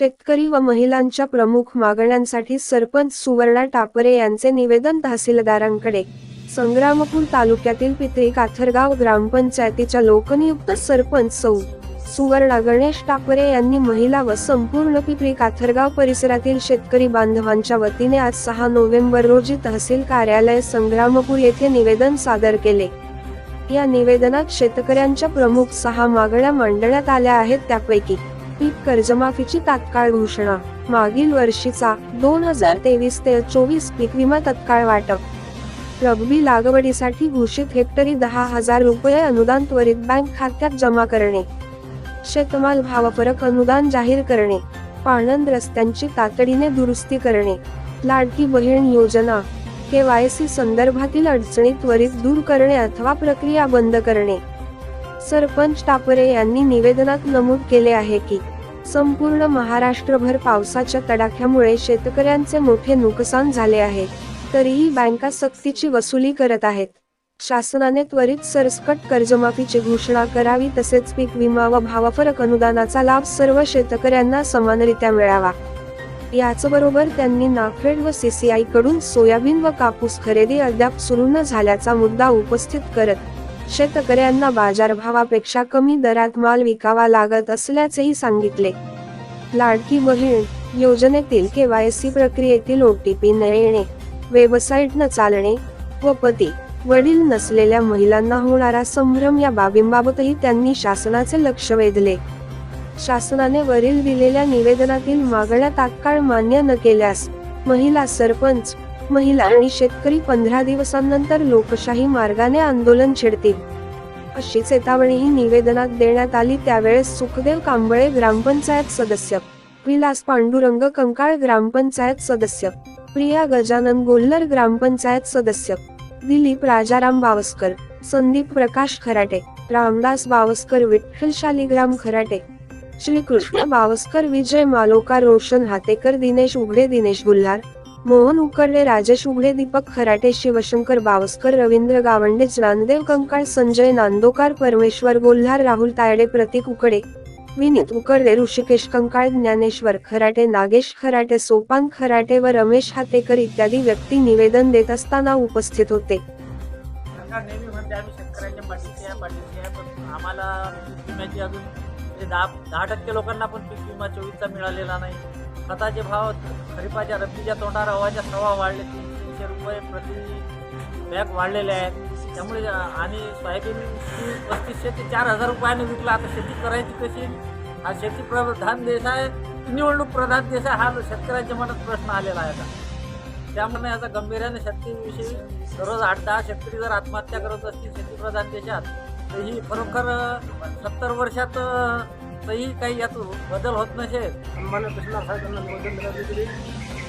शेतकरी व महिलांच्या प्रमुख मागण्यांसाठी सरपंच सुवर्णा टापरे यांचे निवेदन तहसीलदारांकडे. संग्रामपूर तालुक्यातील पित्री काथरगाव ग्रामपंचायतीच्या लोकनियुक्त सरपंच सौ. सुवर्णा गणेश टापरे यांनी महिला व संपूर्ण पिपरी काथरगाव परिसरातील शेतकरी बांधवांच्या वतीने आज सहा नोव्हेंबर रोजी तहसील कार्यालय संग्रामपूर येथे निवेदन सादर केले. या निवेदनात शेतकऱ्यांच्या प्रमुख सहा मागण्या मांडण्यात आल्या आहेत त्यापैकी पीक कर्जमाफीची तात्काळ घोषणा. मागील वर्षीचा दोन हजार तेवीस ते चोवीस पीक विमा तत्काळ वाटप. रब्बी लागवडीसाठी घोषित हेक्टरी दहा हजार रुपये अनुदान त्वरित बँक खात्यात जमा करणे. शेतमाल भावफरक अनुदान जाहीर करणे. पाणंद रस्त्यांची तातडीने दुरुस्ती करणे. लाडकी बहीण योजना. केवायसी संदर्भातील अडचणी त्वरित दूर करणे अथवा प्रक्रिया बंद करणे. सरपंच टापरे यांनी निवेदनात नमूद केले आहे की संपूर्ण महाराष्ट्रभर पावसाच्या तडाख्यामुळे शेतकऱ्यांचे मोठे नुकसान झाले आहे. तरीही बँका सक्तीची वसुली करत आहेत. शासनाने त्वरित सरसकट कर्जमाफीची घोषणा करावी तसेच पीक विमा व भावफरक अनुदानाचा लाभ सर्व शेतकऱ्यांना समानरित्या मिळावा. याचबरोबर त्यांनी नाफेड व सीसीआयकडून सोयाबीन व कापूस खरेदी अद्याप सुरू न झाल्याचा मुद्दा उपस्थित करत शेतकऱ्यांना बाजारभावापेक्षा कमी दरात माल विकावा लागत असल्याचेही सांगितले. लाडकी बहीण योजनेतील केवायसी प्रक्रियेतील ओटीपी न येणे वेबसाईट न चालणे व पती वडील नसलेल्या महिलांना होणारा संभ्रम या बाबींबाबतही त्यांनी शासनाचे लक्ष वेधले. शासनाने वरील दिलेल्या निवेदनातील मागण्या तात्काळ मान्य न केल्यास महिला सरपंच महिला आणि शेतकरी पंधरा दिवसांनंतर लोकशाही मार्गाने आंदोलन छेडतील. अशी चेतावणीही निवेदनात देण्यात आली त्यावेळेस सुखदेव कांबळे ग्रामपंचायत सदस्य विलास पांडुरंग कंकाळ ग्रामपंचायत सदस्य प्रिया गजानन गोल्लर ग्रामपंचायत सदस्य दिलीप राजाराम बावस्कर संदीप प्रकाश खराटे रामदास बावस्कर विठ्ठल शालिग्राम खराटे श्रीकृष्ण बावस्कर विजय मालोका रोशन हातेकर दिनेश उघडे दिनेश गुल्हार मोहन उकरडे राजेश उघडे दीपक खराटे शिवशंकर बावस्कर रवींद्र गावंडे ज्ञानदेव कंकाळ संजय नांदोकार परमेश्वर गोल्हार राहुल तायडे प्रतीक उकडे विनीत उकरडे ऋषिकेश कंकाळ ज्ञानेश्वर खराटे नागेश खराटे सोपान खराटे व रमेश हातेकर इत्यादी व्यक्ती निवेदन देत असताना उपस्थित होते. आम्हाला अजून म्हणजे दहा दहा टक्के लोकांना पण पीक विमा चोवीसचा मिळालेला नाही. खताचे भाव खरीपाच्या रब्बीच्या तोंडावर हवाच्या सवा वाढले. तीन तीनशे रुपये प्रति बॅग वाढलेले आहेत. त्यामुळे आणि सोयाबीन पस्तीसशे ते चार हजार रुपयाने विकला. आता शेती करायची कशी? हा शेती प्रधान देश आहे. निवडणूक प्रधान देश आहे. हा शेतकऱ्यांच्या मनात प्रश्न आलेला आहे आता. त्यामुळे याचा गंभीर्याने शेतीविषयी दररोज आठ दहा शेतकरी जर आत्महत्या करत असतील शेतीप्रधान देशात तर ही खरोखर सत्तर वर्षात तरी काही यात बदल होत नसेल सन्मान्य तहसीलदार साहेबांना निवेदन देण्यात येते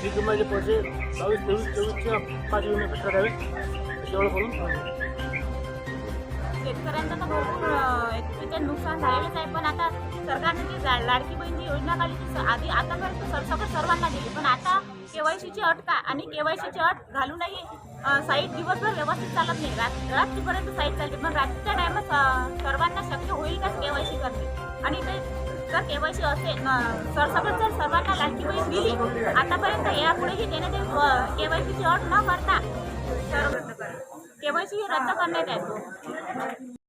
पीक विम्याचे पैसे बावीस तेवीस चोवीसच्या पाच विमे कशा द्यावे एवढं करून शेतकऱ्यांचं तर भरपूर त्याच्यात नुकसान झालेलंच आहे. पण आता सरकारने जी लाडकी बहिणी योजना काढली ती स- आधी आतापर्यंत सरसकट सर्वांना दिली. पण आता केवायसीची अट का आणि केवायसीची अट घालूनही साईट दिवसभर व्यवस्थित चालत नाही. रात रात्रीपर्यंत साईट चालते. पण रात्रीच्या टायमात आणि ते जर केवायसी असेल अं, सरसकट जर सर्वांना लाडकी बहीण दिली आतापर्यंत यापुढेही देण्यात ते केवायसीची अट न करता केवायसी रद्द करण्यात येतो